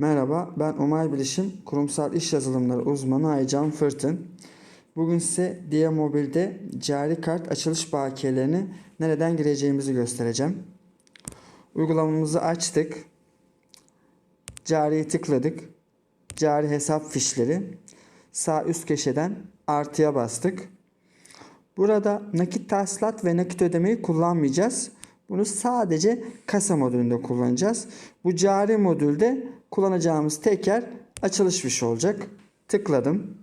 Merhaba, ben Umay Bilişim Kurumsal İş Yazılımları uzmanı Aycan Fırtın. Bugün size Dia Mobil'de cari kart açılış bakiyelerini nereden gireceğimizi göstereceğim. Uygulamamızı açtık. Cari'yi tıkladık. Cari hesap fişleri. Sağ üst köşeden artıya bastık. Burada nakit tahsilat ve nakit ödemeyi kullanmayacağız. Bunu sadece kasa modülünde kullanacağız. Bu cari modülde kullanacağımız teker açılış fişi olacak. Tıkladım.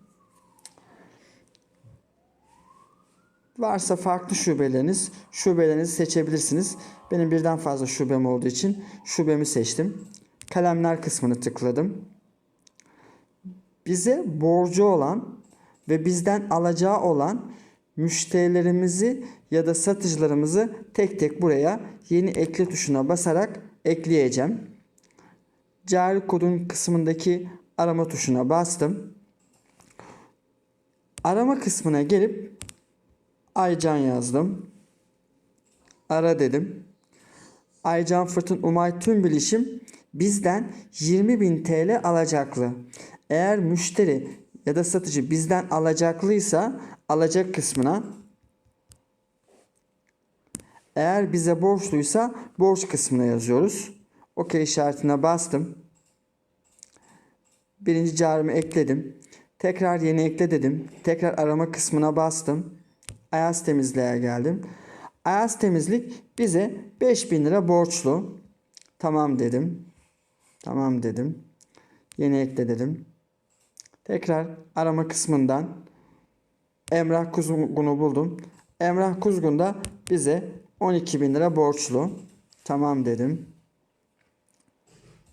Varsa farklı şubeleriniz, şubelerinizi seçebilirsiniz. Benim birden fazla şubem olduğu için şubemi seçtim. Kalemler kısmını tıkladım. Bize borcu olan ve bizden alacağı olan müşterilerimizi ya da satıcılarımızı tek tek buraya yeni ekle tuşuna basarak ekleyeceğim. Cari kodun kısmındaki arama tuşuna bastım. Arama kısmına gelip Aycan yazdım. Ara dedim. Aycan Fırtın Umay tüm bilişim bizden 20.000 TL alacaklı. Eğer müşteri ya da satıcı bizden alacaklıysa alacak kısmına eğer bize borçluysa borç kısmına yazıyoruz. OK işaretine bastım. Birinci carimi ekledim. Tekrar yeni ekle dedim. Tekrar arama kısmına bastım. Ayaz temizliğe geldim. Ayaz temizlik bize 5000 lira borçlu. Tamam dedim. Tamam dedim. Yeni ekle dedim. Tekrar arama kısmından Emrah Kuzgun'u buldum. Emrah Kuzgun da bize 12 bin lira borçlu. Tamam dedim.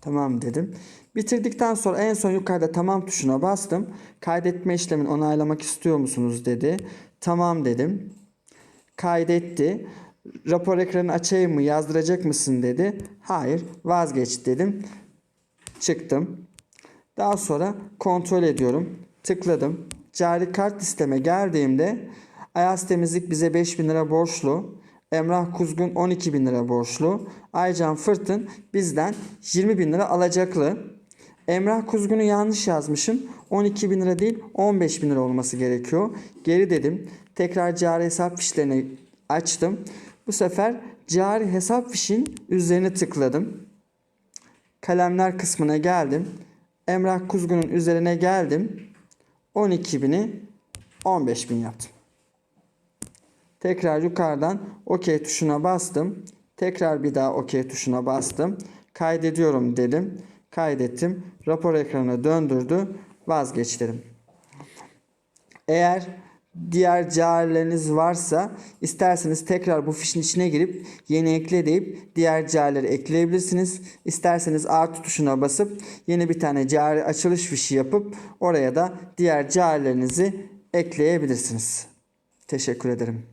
Tamam dedim. Bitirdikten sonra en son yukarıda tamam tuşuna bastım. Kaydetme işlemini onaylamak istiyor musunuz dedi. Tamam dedim. Kaydetti. Rapor ekranı açayım mı yazdıracak mısın dedi. Hayır vazgeç dedim. Çıktım. Daha sonra kontrol ediyorum. Tıkladım. Cari kart listeme geldiğimde Ayaz Temizlik bize 5000 lira borçlu. Emrah Kuzgun 12 bin lira borçlu. Aycan Fırtın bizden 20 bin lira alacaklı. Emrah Kuzgun'u yanlış yazmışım. 12 bin lira değil 15 bin lira olması gerekiyor. Geri dedim. Tekrar cari hesap fişlerini açtım. Bu sefer cari hesap fişin üzerine tıkladım. Kalemler kısmına geldim. Emrah Kuzgun'un üzerine geldim. 12 bini 15 bin yaptım. Tekrar yukarıdan OK tuşuna bastım. Tekrar bir daha OK tuşuna bastım. Kaydediyorum dedim. Kaydettim. Rapor ekranına döndürdü. Vazgeç dedim. Eğer diğer carileriniz varsa isterseniz tekrar bu fişin içine girip yeni ekle deyip diğer carileri ekleyebilirsiniz. İsterseniz artı tuşuna basıp yeni bir tane cari açılış fişi yapıp oraya da diğer carilerinizi ekleyebilirsiniz. Teşekkür ederim.